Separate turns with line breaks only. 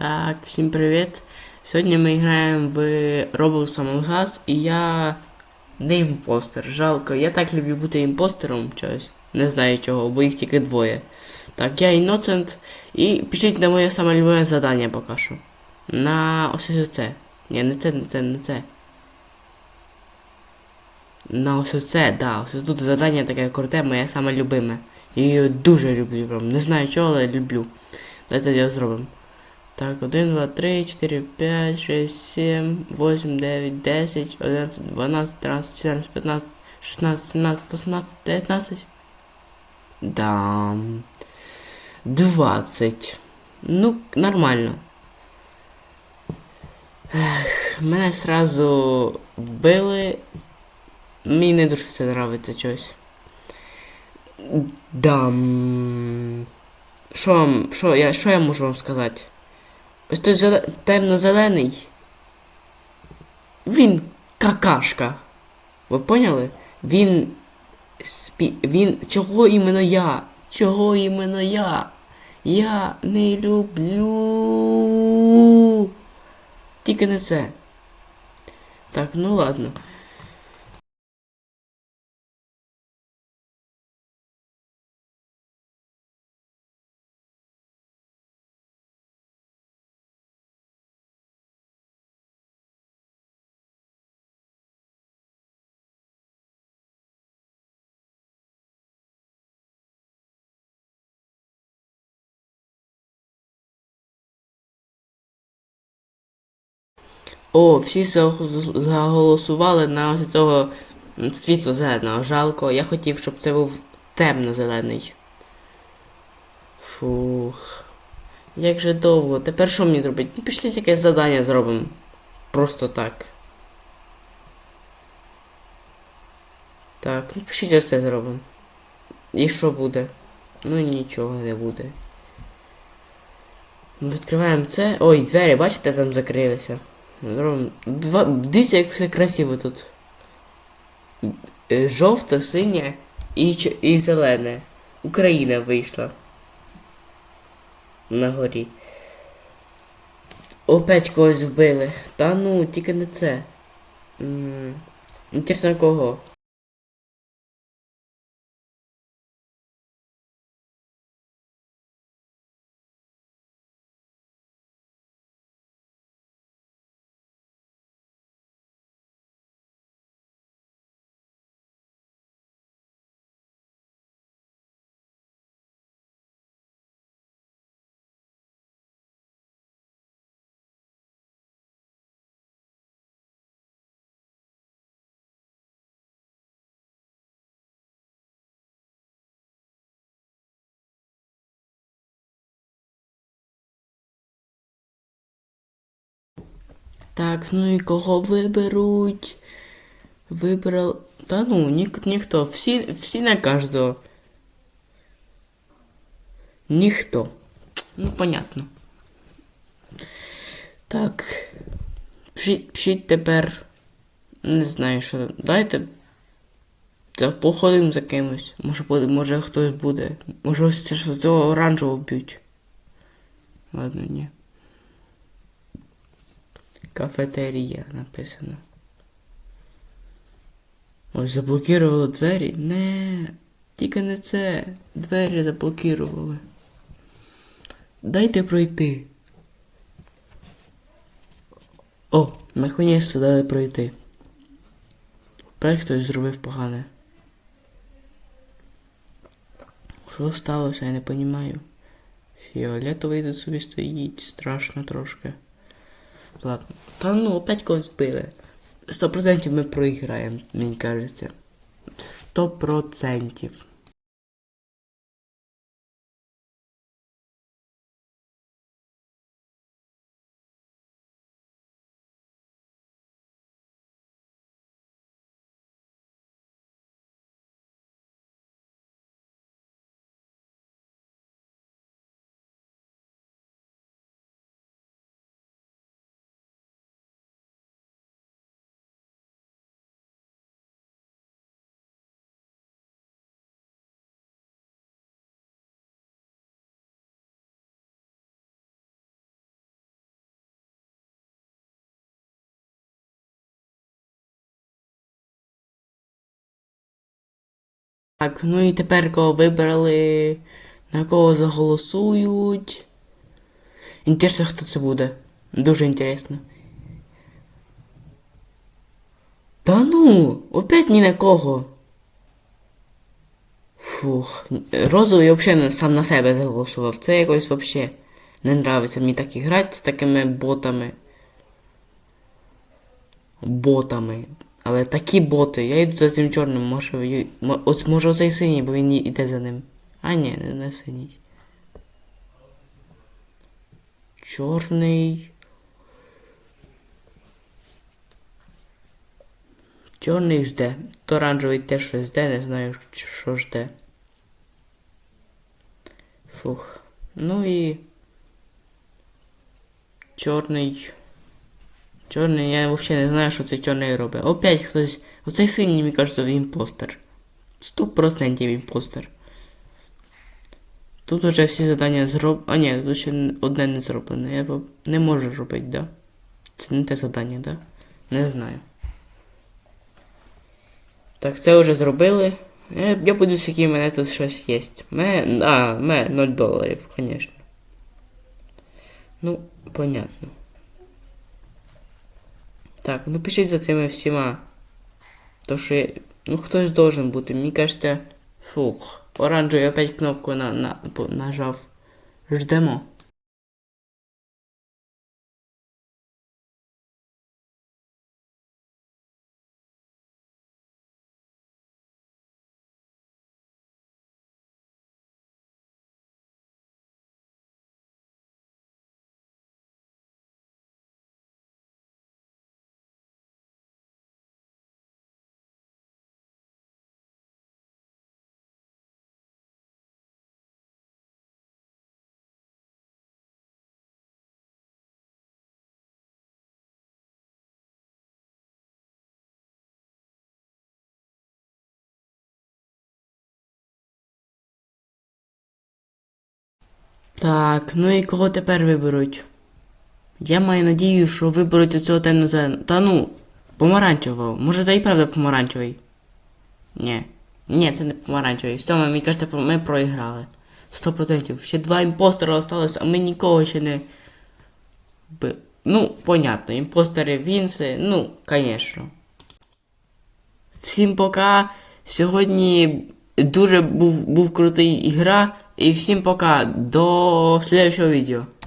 Так, всім привіт! Сьогодні ми граємо в Roblox Among Us і я не імпостер, жалко. Я так люблю бути імпостером чогось. Не знаю чого, бо їх тільки двоє. Так, я іноцент, і пишіть на моє саме любиме задання поки що. На ось ось це. Ні, не це, не це, не це. На ось оце, да, ось тут задання таке круте, моє саме любиме. Я її дуже люблю прям. Не знаю чого, але люблю. Давайте я зробимо. Так, 1, 2, 3, 4, 5, 6, 7, 8, 9, 10, 11, 12, 13, 14, 15, 16, 17, 18, 19. Да. 20. Ну, нормально. Ех, Мене сразу вбили. Мені не дуже це нравиться чогось. Да. Що вам, що я, що я можу вам сказати? Ось той зеле... темно-зелений. Він какашка. Ви поняли? Він. Спі... Він. Чого іменно я? Чого іменно я? Я не люблю. Тільки не це. Так, ну ладно. О, всі заголосували на ось цього світло зеленого. Жалко. Я хотів, щоб це був темно-зелений. Фух. Як же довго. Тепер що мені робити? Ну якесь завдання зробимо. Просто так. Так, ну пишіть оце зробимо. І що буде? Ну нічого не буде. Ми відкриваємо це. Ой, двері, бачите, там закрилися. Два... Дивіться, як все красиво тут. Е, жовте, синє і і зелене. Україна вийшла. На горі. Опять когось вбили. Та ну, тільки не це. Інтересно кого? Так, ну і кого виберуть? Вибрал... Та ну, ні, ніхто. Всі всі на кожного. Ніхто. Ну, понятно. Так. Пшіть, пшіть тепер. Не знаю, що. Дайте. Та походимо за кимось. Може буде, може хтось буде. Може ось це з цього оранжевого б'ють. Ладно, ні кафетерія написано. Ось заблокували двері. Не, тільки не це. Двері заблокували. Дайте пройти. О, наконець дали пройти. Тепер хтось зробив погане. Що сталося, я не розумію. Фіолетовий тут собі стоїть, страшно трошки. Ладно. Та ну, опять когось били. процентів ми проіграємо, мені кажеться. процентів. Так, ну і тепер кого вибрали, на кого заголосують. Інтересно, хто це буде. Дуже інтересно. Та ну, опять ні на кого. Фух, розовий взагалі сам на себе заголосував. Це якось взагалі не нравиться мені так грати з такими ботами. Ботами. Але такі боти. Я йду за тим чорним, може От може оцей синій, бо він йде за ним. А ні, не, не синій. Чорний. Чорний жде. То оранжевий теж щось жде, не знаю що жде. Фух. Ну і... Чорний. Чорний, я взагалі не знаю, що це чорний робить. Опять хтось... Оцей синій, мені кажеться, він імпостер. 100% імпостер. Тут уже всі завдання зроб... А ні, тут ще одне не зроблено. Я не можу робити, да? Це не те завдання, да? Не знаю. Так, це вже зробили. Я, я буду який в мене тут щось є. Ме... А, ме 0 доларів, звісно. Ну, понятно. Так, ну пишіть за цими всіма. То що ну хтось должен бути. Мені кажете, фух. Оранжевий опять кнопку на, на, нажав. Ждемо. Так, ну і кого тепер виберуть? Я маю надію, що виберуть оцього темно-зеленого. Та ну, помаранчевого. Може це і правда помаранчевий? Ні. Ні, це не помаранчевий. Все, мені кажете, ми проіграли. 100%. Ще два імпостери залишилися, а ми нікого ще не. Б... Ну, понятно, імпостери Вінси, ну, звісно. Всім пока. Сьогодні дуже був був крутий ігра. И всем пока. До следующего видео.